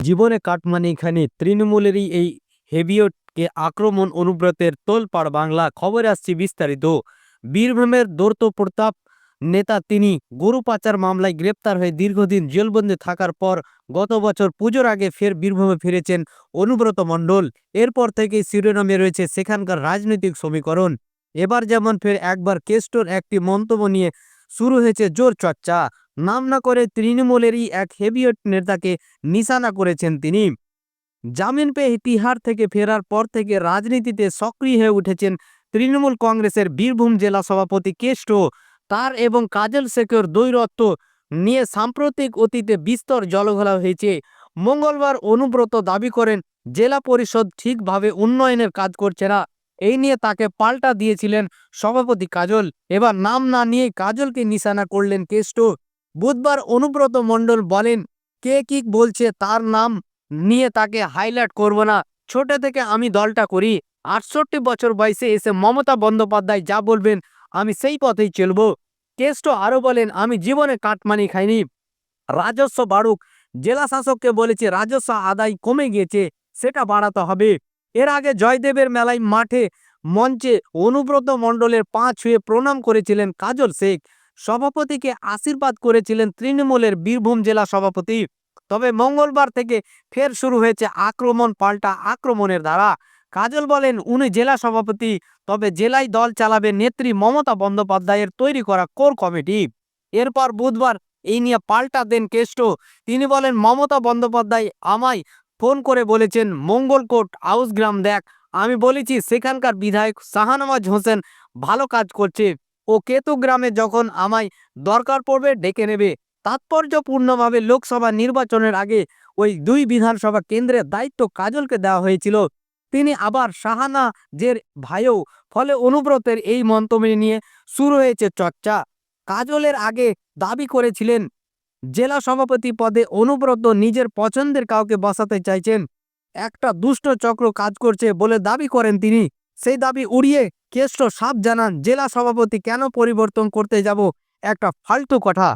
জীবনে কাটমানি কাটমানিখানি তৃণমূলেরই এই হেভিয়টকে আক্রমণ অনুব্রতের তোলপাড় বাংলা। খবরে আসছি বিস্তারিত। বীরভূমের দৌর্ত প্রতাপ নেতা তিনি গরু পাচার মামলায় গ্রেপ্তার হয়ে দীর্ঘদিন জেলবন্দি থাকার পর গত বছর পুজোর আগে ফের বীরভূমে ফিরেছেন অনুব্রত মণ্ডল। এরপর থেকেই শিরোনামে রয়েছে সেখানকার রাজনৈতিক সমীকরণ। এবার যেমন ফের একবার কেস্টোর একটি মন্তব্য নিয়ে শুরু হয়েছে জোর চর্চা। নাম না করে তৃণমূলেরই এক হেভিয়ট নেতাকে নিশানা করেছেন তিনি। জামিন পেয়ে তিহার থেকে ফেরার পর থেকে রাজনীতিতে সক্রিয় হয়ে উঠেছেন তৃণমূল কংগ্রেসের বীরভূম জেলা সভাপতি কেষ্ট। তার এবং কাজল শেখর দৈরত্ব নিয়ে সাম্প্রতিক অতীতে বিস্তর জলঘোলা হয়েছে। মঙ্গলবার অনুব্রত দাবি করেন, জেলা পরিষদ ঠিকভাবে উন্নয়নের কাজ করছে না। এই নিয়ে তাকে পাল্টা দিয়েছিলেন সভাপতি কাজল। এবার নাম না নিয়ে কাজলকে নিশানা করলেন কেষ্ট। বুধবার অনুব্রত মণ্ডল বলেন, কে কি বলছে তার নাম নিয়ে তাকে হাইলাইট করব না। ছোট থেকে আমি দলটা করি। আটষট্টি বছর বয়সে এসে মমতা বন্দ্যোপাধ্যায় যা বলবেন, আমি সেই পথেই চলব। কেষ্ট আরও বলেন, আমি জীবনে কাটমানি খাইনি। রাজস্ব বাড়ুক। জেলা শাসককে বলেছে, রাজস্ব আদায় কমে গিয়েছে সেটা বাড়াতে হবে। এর আগে জয়দেবের মেলায় মাঠে মঞ্চে অনুব্রত মণ্ডলের পা ছুঁয়ে প্রণাম করেছিলেন কাজল শেখ। সভাপতিকে আশীর্বাদ করেছিলেন তৃণমূলের বীরভূম জেলা সভাপতি। তবে মঙ্গলবার থেকে ফের শুরু হয়েছে আক্রমণ, পাল্টা আক্রমণের ধারা কাজল বলেন, উনি জেলা সভাপতি, তবে জেলায় দল চালাবে নেত্রী মমতা বন্দ্যোপাধ্যায়ের তৈরি করা কোর কমিটি। এরপর বুধবার এই নিয়ে পাল্টা দেন কেষ্ট। তিনি বলেন, মমতা বন্দ্যোপাধ্যায় আমায় ফোন করে বলেছেন মঙ্গলকোট আউসগ্রাম দেখ। আমি বলেছি, সেখানকার বিধায়ক শাহানওয়াজ হোসেন ভালো কাজ করছে। ও কেতু গ্রামে যখন আমায় দরকার পড়বে ডেকে নেবে। তাৎপর্যপূর্ণভাবে লোকসভা নির্বাচনের আগে ওই দুই বিধানসভা কেন্দ্রের দায়িত্ব কাজলকে দেওয়া হয়েছিল। তিনি আবার শাহানা জের ভাইও, ফলে অনুব্রতের এই মন্তব্য নিয়ে শুরু হয়েছে চর্চা। কাজলের আগে দাবি করেছিলেন, জেলা সভাপতি পদে অনুব্রত নিজের পছন্দের কাউকে বসাতে চাইছেন। একটা দুষ্ট চক্র কাজ করছে বলে দাবি করেন তিনি। সেই দাবি উড়িয়ে কেষ্ট সাপ জানান জেলা সভাপতি কেন পরিবর্তন করতে যাব? একটা ফালতু কথা।